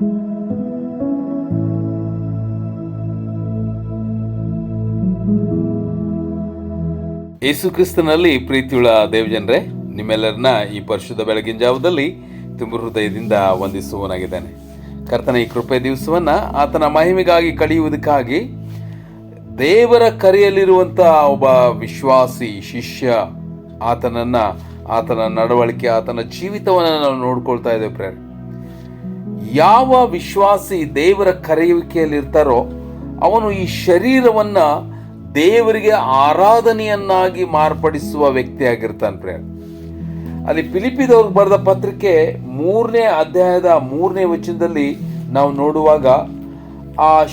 ಯೇಸು ಕ್ರಿಸ್ತನಲ್ಲಿ ಪ್ರೀತಿಯುಳ್ಳ ದೇವಜನರೇ, ನಿಮ್ಮೆಲ್ಲರನ್ನ ಈ ಪರಿಶುದ್ಧ ಬೆಳಗಿನ ಜಾವದಲ್ಲಿ ತುಂಬ ಹೃದಯದಿಂದ ವಂದಿಸುವನಾಗಿದ್ದಾನೆ ಕರ್ತನ ಈ ಕೃಪೆ ದಿವಸವನ್ನ ಆತನ ಮಹಿಮೆಗಾಗಿ ಕಳೆಯುವುದಕ್ಕಾಗಿ ದೇವರ ಕರೆಯಲ್ಲಿರುವಂಥ ಒಬ್ಬ ವಿಶ್ವಾಸಿ ಶಿಷ್ಯ ಆತನನ್ನ, ಆತನ ನಡವಳಿಕೆ, ಆತನ ಜೀವಿತವನ್ನು ನಾವು ನೋಡ್ಕೊಳ್ತಾ ಇದ್ದೇವೆ ಪ್ರೇರೆ ಯಾವ ವಿಶ್ವಾಸಿ ದೇವರ ಕರೆಯುವಿಕೆಯಲ್ಲಿರ್ತಾರೋ ಅವನು ಈ ಶರೀರವನ್ನ ದೇವರಿಗೆ ಆರಾಧನೆಯನ್ನಾಗಿ ಮಾರ್ಪಡಿಸುವ ವ್ಯಕ್ತಿಯಾಗಿರ್ತಾನೆ ಪ್ರೇರ ಅಲ್ಲಿ ಫಿಲಿಪಿದವ್ರಿಗೆ ಬರೆದ ಪತ್ರಿಕೆ ಮೂರನೇ ಅಧ್ಯಾಯದ ಮೂರನೇ ವಚನದಲ್ಲಿ ನಾವು ನೋಡುವಾಗ, ಆ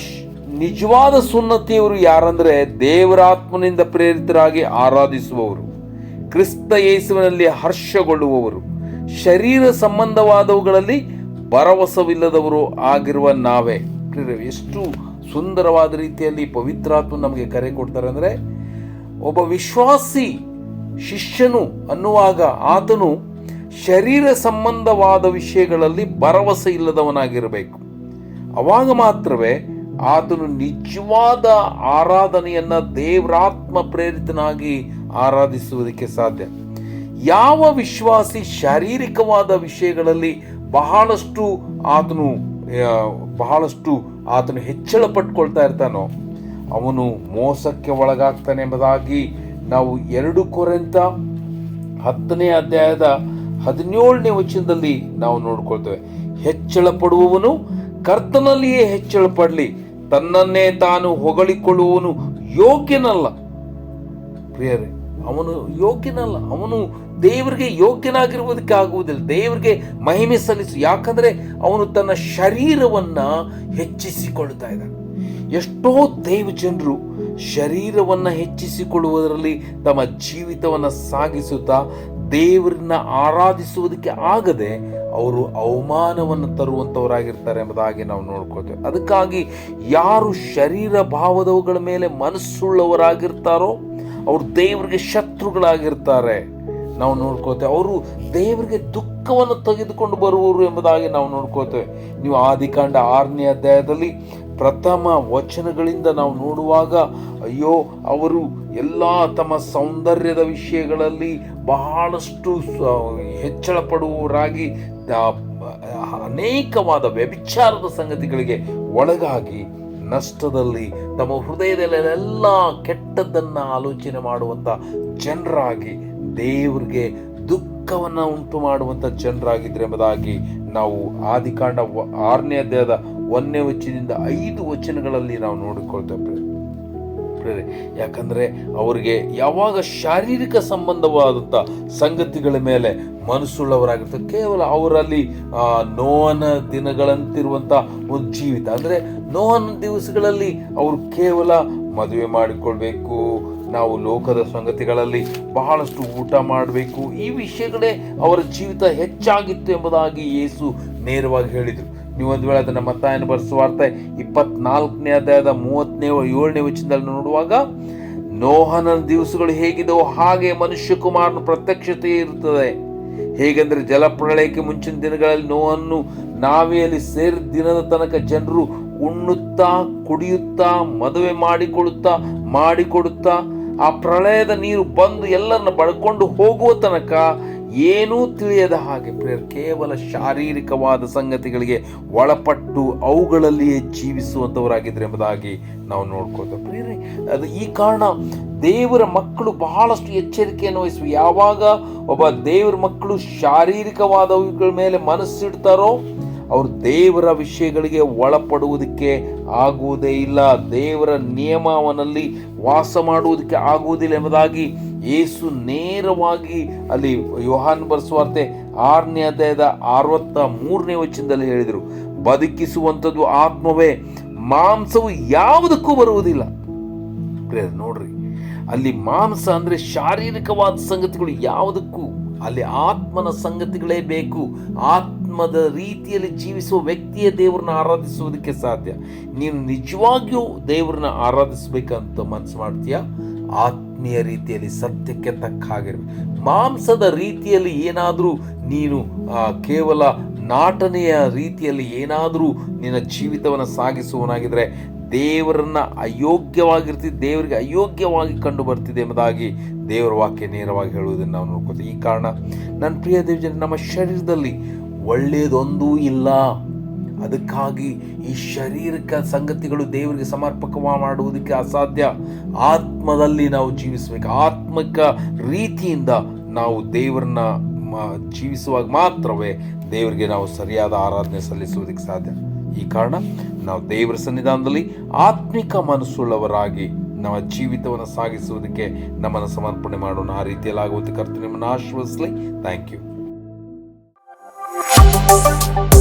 ನಿಜವಾದ ಸುನ್ನತಿಯವರು ಯಾರಂದ್ರೆ ದೇವರಾತ್ಮನಿಂದ ಪ್ರೇರಿತರಾಗಿ ಆರಾಧಿಸುವವರು, ಕ್ರಿಸ್ತ ಯೇಸುವಿನಲ್ಲಿ ಹರ್ಷಗೊಳ್ಳುವವರು, ಶರೀರ ಸಂಬಂಧವಾದವುಗಳಲ್ಲಿ ಭರವಸವಿಲ್ಲದವರು ಆಗಿರುವ ನಾವೇ. ಎಷ್ಟು ಸುಂದರವಾದ ರೀತಿಯಲ್ಲಿ ಪವಿತ್ರಾತ್ಮ ನಮಗೆ ಕರೆ ಕೊಡ್ತಾರೆ ಅಂದರೆ, ಒಬ್ಬ ವಿಶ್ವಾಸಿ ಶಿಷ್ಯನು ಅನ್ನುವಾಗ ಆತನು ಶರೀರ ಸಂಬಂಧವಾದ ವಿಷಯಗಳಲ್ಲಿ ಭರವಸೆ ಇಲ್ಲದವನಾಗಿರಬೇಕು. ಅವಾಗ ಮಾತ್ರವೇ ಆತನು ನಿಜವಾದ ಆರಾಧನೆಯನ್ನ ದೇವರಾತ್ಮ ಪ್ರೇರಿತನಾಗಿ ಆರಾಧಿಸುವುದಕ್ಕೆ ಸಾಧ್ಯ. ಯಾವ ವಿಶ್ವಾಸಿ ಶಾರೀರಿಕವಾದ ವಿಷಯಗಳಲ್ಲಿ ಬಹಳಷ್ಟು ಆತನು ಬಹಳಷ್ಟು ಆತನು ಹೆಚ್ಚಳ ಪಟ್ಕೊಳ್ತಾ ಇರ್ತಾನೋ, ಅವನು ಮೋಸಕ್ಕೆ ಒಳಗಾಗ್ತಾನೆ ಎಂಬುದಾಗಿ ನಾವು ಎರಡು ಕೊರೆಂತ ಹತ್ತನೇ ಅಧ್ಯಾಯದ ಹದಿನೇಳನೇ ವಚನದಲ್ಲಿ ನಾವು ನೋಡ್ಕೊಳ್ತೇವೆ. ಹೆಚ್ಚಳ ಪಡುವವನು ಕರ್ತನಲ್ಲಿಯೇ ಹೆಚ್ಚಳ ಪಡಲಿ, ತನ್ನನ್ನೇ ತಾನು ಹೊಗಳಿಕೊಳ್ಳುವವನು ಯೋಗ್ಯನಲ್ಲ. ಪ್ರಿಯರೇ ಅವನು ಯೋಗ್ಯನಲ್ಲ. ಅವನು ದೇವರಿಗೆ ಯೋಗ್ಯನಾಗಿರುವುದಕ್ಕೆ ಆಗುವುದಿಲ್ಲ. ದೇವರಿಗೆ ಮಹಿಮೆ ಸಲ್ಲಿಸು. ಯಾಕಂದ್ರೆ ಅವನು ತನ್ನ ಶರೀರವನ್ನ ಹೆಚ್ಚಿಸಿಕೊಳ್ತಾ ಇದ್ದಾನೆ. ಎಷ್ಟೋ ದೈವ ಜನರು ಶರೀರವನ್ನ ಹೆಚ್ಚಿಸಿಕೊಳ್ಳುವುದರಲ್ಲಿ ತಮ್ಮ ಜೀವಿತವನ್ನ ಸಾಗಿಸುತ್ತಾ ದೇವರನ್ನ ಆರಾಧಿಸುವುದಕ್ಕೆ ಆಗದೆ ಅವರು ಅವಮಾನವನ್ನು ತರುವಂಥವರಾಗಿರ್ತಾರೆ ಎಂಬುದಾಗಿ ನಾವು ನೋಡ್ಕೋತೇವೆ ಅದಕ್ಕಾಗಿ ಯಾರು ಶರೀರ ಭಾವದವುಗಳ ಮೇಲೆ ಮನಸ್ಸುಳ್ಳವರಾಗಿರ್ತಾರೋ ಅವರು ದೇವರಿಗೆ ಶತ್ರುಗಳಾಗಿರ್ತಾರೆ. ನಾವು ನೋಡ್ಕೋತೇವೆ. ಅವರು ದೇವರಿಗೆ ದುಃಖವನ್ನು ತೆಗೆದುಕೊಂಡು ಬರುವವರು ಎಂಬುದಾಗಿ ನಾವು ನೋಡ್ಕೋತೇವೆ. ನೀವು ಆದಿಕಾಂಡ ಆರನೇ ಅಧ್ಯಾಯದಲ್ಲಿ ಪ್ರಥಮ ವಚನಗಳಿಂದ ನಾವು ನೋಡುವಾಗ, ಅಯ್ಯೋ, ಅವರು ಎಲ್ಲ ತಮ್ಮ ಸೌಂದರ್ಯದ ವಿಷಯಗಳಲ್ಲಿ ಬಹಳಷ್ಟು ಹೆಚ್ಚಳ ಪಡುವವರಾಗಿ ಅನೇಕವಾದ ವ್ಯಭಿಚಾರದ ಸಂಗತಿಗಳಿಗೆ ಒಳಗಾಗಿ ನಷ್ಟದಲ್ಲಿ ತಮ್ಮ ಹೃದಯದಲ್ಲಿ ಎಲ್ಲ ಕೆಟ್ಟದ್ದನ್ನು ಆಲೋಚನೆ ಮಾಡುವಂಥ ಜನರಾಗಿ ದೇವ್ರಿಗೆ ದುಃಖವನ್ನು ಉಂಟು ಮಾಡುವಂಥ ಜನರಾಗಿದ್ದರೆ ಎಂಬುದಾಗಿ ನಾವು ಆದಿಕಾಂಡ ಆರನೇ ಅಧ್ಯಾಯದ ಒಂದನೇ ವಚನದಿಂದ ಐದು ವಚನಗಳಲ್ಲಿ ನಾವು ನೋಡಿಕೊಳ್ತೇವೆ ಪ್ರೇರೆ ಯಾಕಂದ್ರೆ ಅವರಿಗೆ ಯಾವಾಗ ಶಾರೀರಿಕ ಸಂಬಂಧವಾದಂಥ ಸಂಗತಿಗಳ ಮೇಲೆ ಮನಸ್ಸುಳ್ಳವರಾಗಿರ್ತಾರೆ. ಕೇವಲ ಅವರಲ್ಲಿ ಆ, ನೋಹನ ದಿನಗಳಂತಿರುವಂಥ ಒಂದು ಜೀವಿತ. ಅಂದ್ರೆ ನೋವನ ದಿವಸಗಳಲ್ಲಿ ಅವರು ಕೇವಲ ಮದುವೆ ಮಾಡಿಕೊಳ್ಬೇಕು ನಾವು ಲೋಕದ ಸಂಗತಿಗಳಲ್ಲಿ ಬಹಳಷ್ಟು ಊಟ ಮಾಡಬೇಕು. ಈ ವಿಷಯಗಳೇ ಅವರ ಜೀವಿತ ಹೆಚ್ಚಾಗಿತ್ತು ಎಂಬುದಾಗಿ ಯೇಸು ನೇರವಾಗಿ ಹೇಳಿದರು. ನೀವು ಒಂದು ವೇಳೆ ಅದನ್ನು ಮತ್ತಾಯನ ಬರೆಸುವಾರ್ತೆ ಇಪ್ಪತ್ನಾಲ್ಕನೇ ಅಧ್ಯಾಯದ ಮೂವತ್ತನೇ ಏಳನೇ ವಚನದಲ್ಲಿ ನೋಡುವಾಗ, ನೋಹನ ದಿವಸಗಳು ಹೇಗಿದವೋ ಹಾಗೆ ಮನುಷ್ಯ ಕುಮಾರನ ಪ್ರತ್ಯಕ್ಷತೆ ಇರುತ್ತದೆ. ಹೇಗೆಂದ್ರೆ ಜಲಪ್ರಳಯಕ್ಕೆ ಮುಂಚಿನ ದಿನಗಳಲ್ಲಿ ನೋವನ್ನು ನಾವೆಯಲ್ಲಿ ಸೇರಿದ ದಿನದ ತನಕ ಜನರು ಉಣ್ಣುತ್ತಾ, ಕುಡಿಯುತ್ತಾ, ಮದುವೆ ಮಾಡಿಕೊಳ್ಳುತ್ತಾ ಮಾಡಿಕೊಡುತ್ತಾ, ಆ ಪ್ರಳಯದ ನೀರು ಬಂದು ಎಲ್ಲರನ್ನ ಬಡ್ಕೊಂಡು ಹೋಗುವ ತನಕ ಏನೂ ತಿಳಿಯದ ಹಾಗೆ ಪ್ರೇಯರ್, ಕೇವಲ ಶಾರೀರಿಕವಾದ ಸಂಗತಿಗಳಿಗೆ ಒಳಪಟ್ಟು ಅವುಗಳಲ್ಲಿಯೇ ಜೀವಿಸುವಂತವರಾಗಿದ್ರೆ ಎಂಬುದಾಗಿ ನಾವು ನೋಡ್ಕೋತೇವೆ ಪ್ರಿಯರೇ, ಅದು ಈ ಕಾರಣ ದೇವರ ಮಕ್ಕಳು ಬಹಳಷ್ಟು ಎಚ್ಚರಿಕೆಯನ್ನು ವಹಿಸುವ. ಯಾವಾಗ ಒಬ್ಬ ದೇವರ ಮಕ್ಕಳು ಶಾರೀರಿಕವಾದವುಗಳ ಮೇಲೆ ಮನಸ್ಸಿಡ್ತಾರೋ ಅವರು ದೇವರ ವಿಷಯಗಳಿಗೆ ಒಳಪಡುವುದಕ್ಕೆ ಆಗುವುದೇ ಇಲ್ಲ. ದೇವರ ನಿಯಮವನಲ್ಲಿ ವಾಸ ಮಾಡುವುದಕ್ಕೆ ಆಗುವುದಿಲ್ಲ ಎಂಬುದಾಗಿ ಯೇಸು ನೇರವಾಗಿ ಅಲ್ಲಿ ಯೋಹಾನ್ ಬರೆಸುವಾರ್ತೆ ಆರನೇ ಅಧ್ಯಾಯದ ಅರವತ್ತ ಮೂರನೇ ವಚನದಲ್ಲಿ ಹೇಳಿದರು. ಬದುಕಿಸುವಂಥದ್ದು ಆತ್ಮವೇ, ಮಾಂಸವು ಯಾವುದಕ್ಕೂ ಬರುವುದಿಲ್ಲ. ನೋಡ್ರಿ, ಅಲ್ಲಿ ಮಾಂಸ ಅಂದ್ರೆ ಶಾರೀರಿಕವಾದ ಸಂಗತಿಗಳು ಯಾವುದಕ್ಕೂ, ಅಲ್ಲಿ ಆತ್ಮನ ಸಂಗತಿಗಳೇ ಬೇಕು. ಆತ್ಮದ ರೀತಿಯಲ್ಲಿ ಜೀವಿಸುವ ವ್ಯಕ್ತಿಯೇ ದೇವರನ್ನ ಆರಾಧಿಸುವುದಕ್ಕೆ ಸಾಧ್ಯ. ನೀನು ನಿಜವಾಗಿಯೂ ದೇವರನ್ನ ಆರಾಧಿಸಬೇಕಂತ ಮನಸ್ಸು ಮಾಡ್ತೀಯಾ? ಆತ್ಮೀಯ ರೀತಿಯಲ್ಲಿ ಸತ್ಯಕ್ಕೆ ತಕ್ಕ ಹಾಗಿರ್ಬೇಕು ಮಾಂಸದ ರೀತಿಯಲ್ಲಿ ಏನಾದರೂ ನೀನು ಕೇವಲ ನಾಟನೆಯ ರೀತಿಯಲ್ಲಿ ಏನಾದರೂ ನಿನ್ನ ಜೀವಿತವನ್ನು ಸಾಗಿಸುವನಾಗಿದ್ದರೆ ದೇವರನ್ನ ಅಯೋಗ್ಯವಾಗಿರ್ತಿ, ದೇವರಿಗೆ ಅಯೋಗ್ಯವಾಗಿ ಕಂಡು ಬರ್ತಿದೆ ಎಂಬುದಾಗಿ ದೇವರ ವಾಕ್ಯ ನೇರವಾಗಿ ಹೇಳುವುದನ್ನು ನಾವು ನೋಡ್ಕೋತೀವಿ ಈ ಕಾರಣ ನನ್ನ ಪ್ರಿಯ ದೇವಜನ ನಮ್ಮ ಶರೀರದಲ್ಲಿ ಒಳ್ಳೆಯದೊಂದೂ ಇಲ್ಲ. ಅದಕ್ಕಾಗಿ ಈ ಶಾರೀರಿಕ ಸಂಗತಿಗಳು ದೇವರಿಗೆ ಸಮರ್ಪಕ ಮಾಡುವುದಕ್ಕೆ ಅಸಾಧ್ಯ. ಆತ್ಮದಲ್ಲಿ ನಾವು ಜೀವಿಸಬೇಕು. ಆತ್ಮಕ ರೀತಿಯಿಂದ ನಾವು ದೇವರನ್ನ ಜೀವಿಸುವಾಗ ಮಾತ್ರವೇ ದೇವರಿಗೆ ನಾವು ಸರಿಯಾದ ಆರಾಧನೆ ಸಲ್ಲಿಸುವುದಕ್ಕೆ ಸಾಧ್ಯ. ಈ ಕಾರಣ ನಾವು ದೇವರ ಸನ್ನಿಧಾನದಲ್ಲಿ ಆತ್ಮಿಕ ಮನಸ್ಸುಳ್ಳವರಾಗಿ ನಮ್ಮ ಜೀವಿತವನ್ನು ಸಾಗಿಸುವುದಕ್ಕೆ ನಮ್ಮನ್ನು ಸಮರ್ಪಣೆ ಮಾಡೋಣ. ಆ ರೀತಿಯಲ್ಲಿ ಆಗುವುದಕ್ಕೆ ಕರ್ತು ನಿಮ್ಮನ್ನು ಆಶ್ವಸಿಸಲಿ ಥ್ಯಾಂಕ್ ಯು Thank